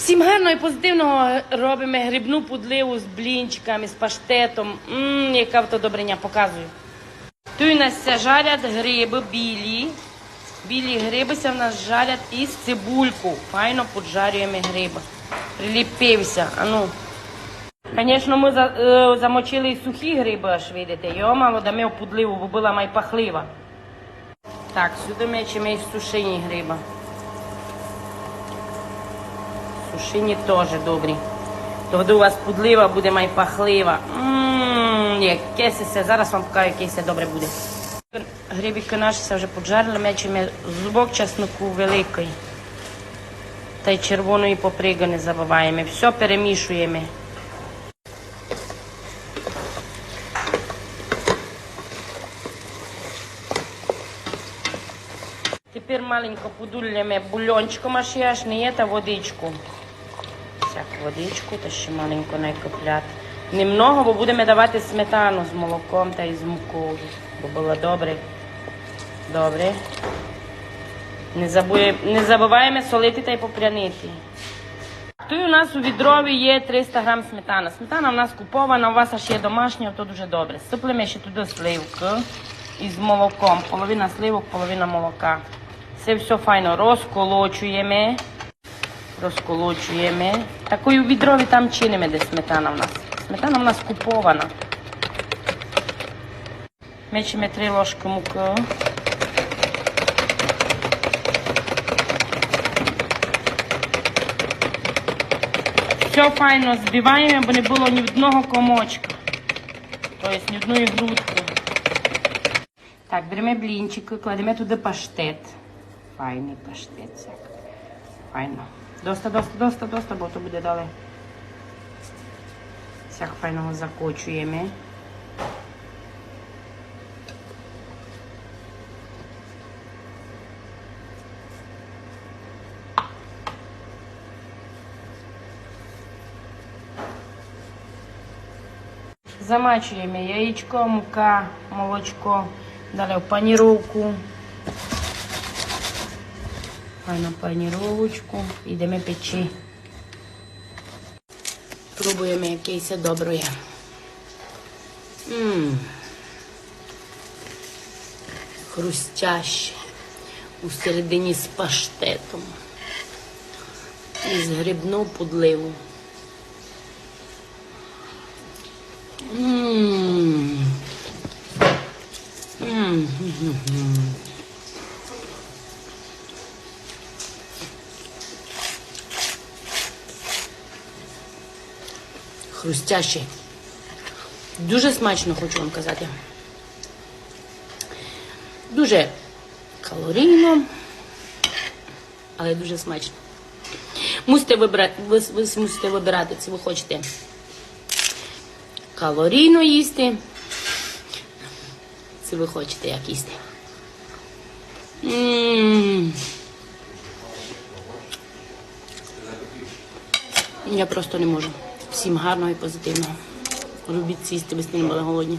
Всім гарно і позитивного робимо грибну пудливу з блінчиками, з паштетом. Ммм, яка то добриня, показую. Тут у нас жарять гриби білі. Білі грибися в нас жарять із цибульку. Файно поджарюємо гриби. Приліпився. А ну. Звісно, ми за, е, замочили сухі гриби, аж видите. Його мало дамо в пудливу, бо була майпахлива. Так, сюди мечемо і сушені гриба. Сушені теж добрі. Тоді у вас пудлива буде майпахлива. Ммм, яке сесе. Зараз вам покажу, яке це добре буде. Грибики наші вже поджарили, мечемо зубок чесноку великий. Та й червоної поприги не забуваємо. Все перемішуємо. Тепер маленько подуляємо бульончиком аж не є та водичку. Всяку водичку, та ще маленько накопляти. Немного, бо будемо давати сметану з молоком та й з мукою. Бо було добре. Добре. Не, забує, не забуваємо солити та й попрянити. Тут у нас у відрові є 300 грам сметана. Сметана в нас купована, у вас аж є домашня, то дуже добре. Сиплемо ще туди сливки із молоком. Половина сливок, половина молока. Це все файно розколочуємо. Розколочуємо. Такою відрові там чинимо, де сметана в нас. Сметана в нас купована. Мечемо 3 ложки муки. Все файно збиваємо, бо не було ні одного комочка. Тобто ні одної грудки. Так, беремо блінчики, кладемо туди паштет. Файний паштет. Файно. Доста, доста, доста, доста, бо то буде далі. Всяк файного закочуємо. Замачуємо яєчко, мука, молочко, далі в паніровку. Файно паніровочку, йдемо печі. Пробуємо якесь добре. Ммм. Хрустяще. У середині з паштетом. І з грибну подливу. Ммм. Ммм. Хрустящий. Дуже смачно, хочу вам казати. Дуже калорійно, але дуже смачно. Мусите вибрати, ви, ви мусите вибирати, чи ви хочете калорійно їсти. Це ви хочете як їсти. М. Я просто не можу. Всім гарного і позитивного. Робіть сісти, ви не були голодні.